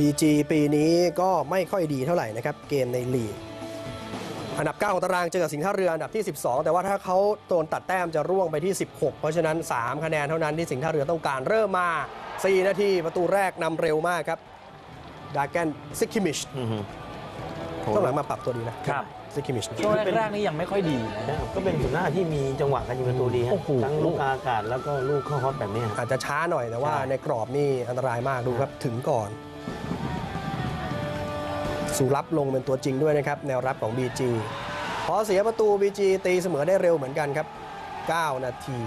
BG ปีนี้ก็ไม่ค่อยดีเท่าไหร่นะครับ เกมในลีก อันดับ 9 ของตารางเจอกับสิงห์ท่าเรืออันดับที่ 12 แต่ว่าถ้าเขาโดนตัดแต้มจะร่วงไปที่ 16 เพราะฉะนั้น 3 คะแนนเท่านั้นที่สิงห์ท่าเรือต้องการเริ่มมา 4 นาทีประตูแรกนำเร็วมากครับดาแกนซิกิมิชอือฮึต้องหลังมาปรับตัวดีนะครับซิกิมิชช่วงแรกๆนี่ยังไม่ค่อยดีนะก็เป็นหัวหน้าที่มีจังหวะการยิงประตูดีฮะโอ้โหทั้งลูกกลางอากาศแล้วก็ลูกเข้าฮอตแบบเนี้ยอาจจะช้าหน่อยแต่ว่าใช่ในกรอบนี่อันตรายมากดูครับถึงก่อน สุรับลงเป็นตัวจริงด้วยนะครับ แนวรับของ BG พอเสียประตู BG ตีเสมอได้เร็วเหมือนกันครับ 9 นาที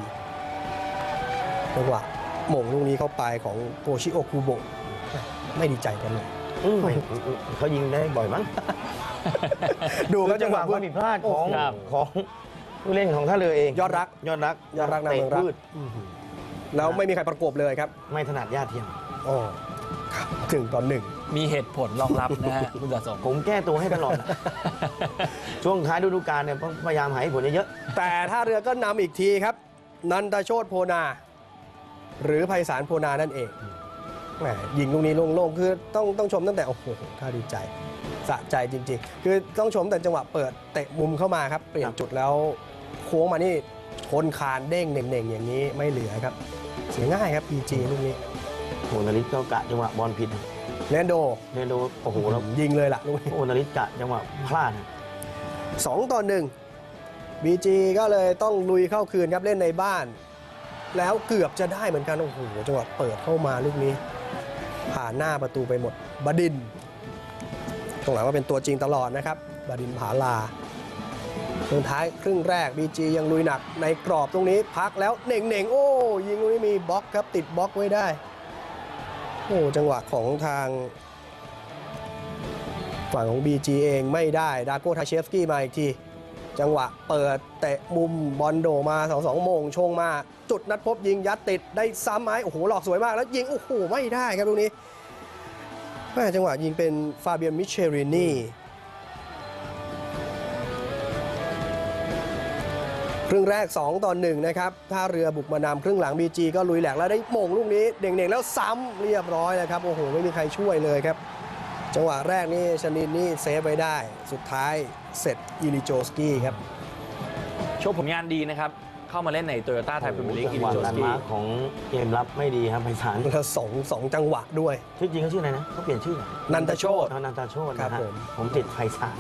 จังหวะหม่งลูกนี้เข้าไปของโกชิโอคุโบะไม่ดีใจกันเลยอืมไม่เขายิงได้บ่อยมั้ง ดูครับจังหวะความผิดพลาดของครับของผู้เล่นของท่าเรือเอง ยอดรัก ยอดรัก ยอดรักนำเมืองรักตะพืชแล้วไม่มีใครประกบเลยครับ ไม่ถนัดย่าเทียม โอ้ครับถึงตอนหนึ่ง มีเหตุผลรองรับนะฮะคุณสะสม ผมแก้ตัวให้ตลอด ช่วงท้ายฤดูกาลเนี่ยพยายามหาให้ผลเยอะแต่ท่าเรือก็นำอีกทีครับ นันทโชตโพนา หรือไพศาลโพนานั่นเองแหมยิงลูกนี้โล่งๆ คือต้องต้องชมตั้งแต่ โอ้โหท่าดีใจ สะใจจริง ๆ คือต้องชมแต่จังหวะเปิดเตะมุมเข้ามาครับ เปลี่ยนจุดแล้วโค้งมานี่ชนคานเด้งเน่งๆ อย่างนี้ไม่เหลือครับ เสียง่ายครับ PG ลูกนี้ๆโอ้ นาริสก็กะจังหวะบอลผิดเลนโดเนี่ยดูโอ้โหแล้วยิงเลยล่ะลูกนี้โอ้นาริสกะจังหวะพลาดนะสองต่อหนึ่งบีจีก็เลยต้องลุยเข้าคืนครับเล่นในบ้าน แล้วเกือบจะได้เหมือนกันโอ้โหจังหวะเปิดเข้ามาลูกนี้ ผ่านหน้าประตูไปหมดบดินทร์ตรงหลังว่าเป็นตัวจริงตลอดนะครับ บดินทร์ผาลาช่วงท้ายครึ่งแรก BG ยังลุยหนักในกรอบตรงนี้พักแล้วเน่งเน่งๆโอ้ยิงลูกนี้มีบล็อกครับติดบล็อกไว้ได้ โอ้จังหวะของทาง ฝั่งของ BG เองไม่ได้ ดาโก้ทาเชฟสกี้มาอีกที จังหวะเปิดเตะมุมบอลโดมา2อสองโมงชงมา จุดนัดพบยิงยัดติดได้ซ้ำไหมโอ้โหหลอกสวยมากแล้วยิง โอ้โห ไม่ได้ครับตรงนี้แม่จังหวะยิงเป็นฟาเบียนมิเชรินี รึ่งแรก 2 ต่อ1นะครับท่าเรือบุกมานำครึ่งหลัง BG ก็ลุยแหลกแล้วได้โมงลูกนี้เด่งๆ แล้วซ้ำเรียบร้อยแล้วครับโอ้โหไม่มีใครช่วยเลยครับ จังหวะแรกนี่ชนินนี่เซฟไว้ได้ สุดท้ายเสร็จอิลิโจสกี้ครับโชว์ผลงานดีนะครับ เข้ามาเล่นในโตโยต้าไทยพรีเมียร์ลีกจัอิงหลิวะโจสการกี้มาร์คของเกมรับไม่ดีครับไพศาลแล้วสองสองจังหวะด้วยชื่อจริงเขาชื่ออะไรนะเขาเปลี่ยนชื่อเหรอนันทโชตเอานันตาโชตครับนะฮะผมผมติดไพศาล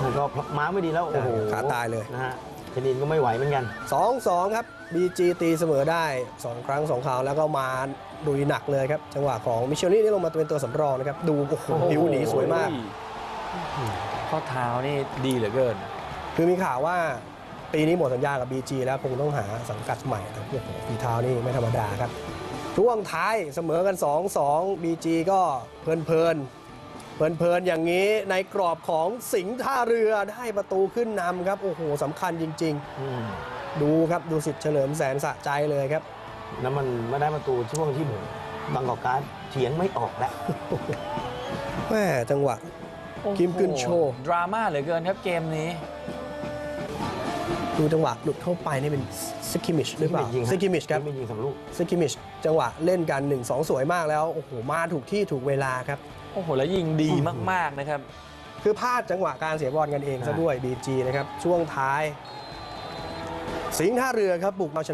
แล้วก็มาร์คไม่ดีแล้วโอ้โหขาตายเลยนะฮะ ชนินก็ไม่ไหวเหมือนกัน 2 2 ครับ BG ตีเสมอได้ 2 ครั้ง 2 คราวแล้วก็มาดุยหนักเลยครับ จังหวะของมิเชลนี่นี่ลงมาเป็นตัวสำรองนะครับ ดูโอ้โห ผิวหนีสวยมาก ข้อเท้านี่ดีเหลือเกิน คือมีข่าวว่าปีนี้หมดสัญญากับ BG แล้วคงต้องหาสังกัดใหม่แต่โอ้โหฝีเท้านี่ไม่ธรรมดาครับ ช่วงท้ายเสมอกัน 2-2 BG ก็เพลินเพลิน เพลินเพลินๆอย่างนี้ในกรอบของสิงห์ท่าเรือได้ประตูขึ้นนำครับโอ้โหสำคัญจริงอืมๆดูครับดูสิทธิ์เฉลิมแสนสะใจเลยครับแล้วมันมาได้ประตูช่วงที่ผมบางกอกการดเถียงไม่ออกแล้วแม่จังหวะคิมกึนโชดราม่าเหลือเกินครับเกมนี้ ดูจังหวะหลุดเข้าไปนี่เป็นสกิมิชหรือเปล่ายิงสกิมิชครับไม่ยิงสำลูกสกิมิชจังหวะเล่นกัน1-2 สวยมากแล้วโอ้โหมาถูกที่ถูกเวลาครับโอ้โห แล้วยิงดีมากๆนะครับ คือพลาดจังหวะการเสียบอลกันเองซะอ่าด้วย BG นะครับ ช่วงท้าย สิงห์ท่าเรือครับบุกมาชนะ